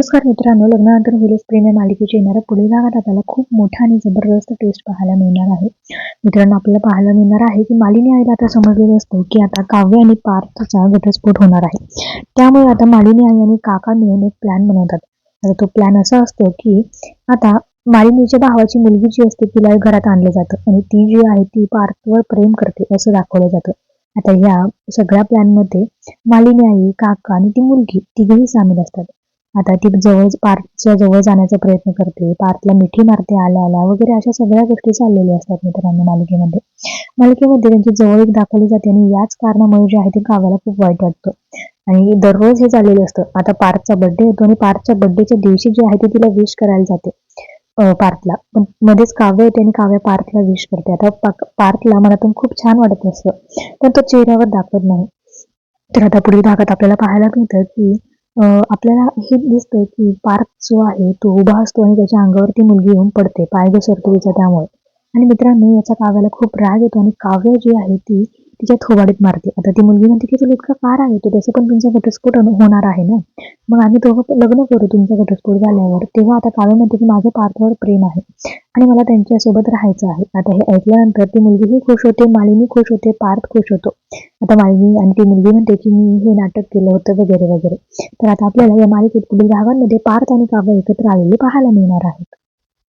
नमस्कार मित्रांनो लग्नानंतर व्हिलेज प्रेम या मालिकेच्या येणाऱ्या पुढील भागात आपल्याला खूप मोठा आणि जबरदस्त टेस्ट पाहायला मिळणार आहे. मित्रांनो आपल्याला पाहायला मिळणार आहे की मालिनी आईला आता समजलेलं असतो की आता काव्य आणि पार्थचा घटस्फोट होणार आहे. त्यामुळे आता मालिनी आई आणि काका मिळून एक प्लॅन बनवतात. आता तो प्लॅन असा असतो की आता मालिनीच्या भावाची मुलगी जी असते तिला घरात आणलं जातं आणि ती जी आहे ती पार्थवर प्रेम करते असं दाखवलं जातं. आता या सगळ्या प्लॅनमध्ये मालिनी आई काका आणि ती मुलगी तिघेही सामील असतात. आता ती जवळ पार्कच्या जवळ जाण्याचा प्रयत्न करते. पार्कला मिठी मारते आल्या आल्या वगैरे अशा सगळ्या गोष्टी चाललेल्या असतात मित्रांनो मालिकेमध्ये. मालिकेमध्ये त्यांची जवळ एक दाखवली जाते आणि याच कारणामुळे जे आहे ते काव्याला खूप वाईट वाटतं. आणि दररोज हे चाललेलं असतं. आता पार्थचा बर्थडे येतो आणि पार्थच्या बर्थडेच्या दिवशी जे आहे ते तिला विश करायला जाते पार्थला पण मध्येच काव्य येते आणि काव्य पार्थला विश करते. आता पार्थला मनातून खूप छान वाटत असतं. पण तो चेहऱ्यावर दाखवत नाही. तर आता पुढील भागात आपल्याला पाहायला मिळतं की आपल्याला हे दिसतंय की पार्क जो आहे तो उभा असतो आणि त्याच्या अंगावरती मुलगी येऊन पडते पाय घसरतो तिचा त्यामुळे. आणि मित्रांनो याचा काव्याला खूप राग येतो आणि काव्य जी आहे ती तिच्या थोबाडीत मारते. आता ती मुलगी म्हणते की तुला इतका कार आहे. तो तसं पण तुमचा घटस्फोट होणार आहे ना? मग आम्ही दोघं लग्न करू तुमचा घटस्फोट झाल्यावर. तेव्हा आता काव्य म्हणते की माझं पार्थवर प्रेम आहे. आणि मला त्यांच्यासोबत राहायचं आहे. आता हे ऐकल्यानंतर ती मुलगीही खुश होते. मालिनी खुश होते. पार्थ खुश होतो. आता मालिनी आणि ती मुलगी म्हणते की मी हे नाटक केलं होतं वगैरे वगैरे. तर आता आपल्याला या मालिकेत पुढील भागांमध्ये पार्थ आणि काव्य एकत्र आलेले पाहायला मिळणार आहेत.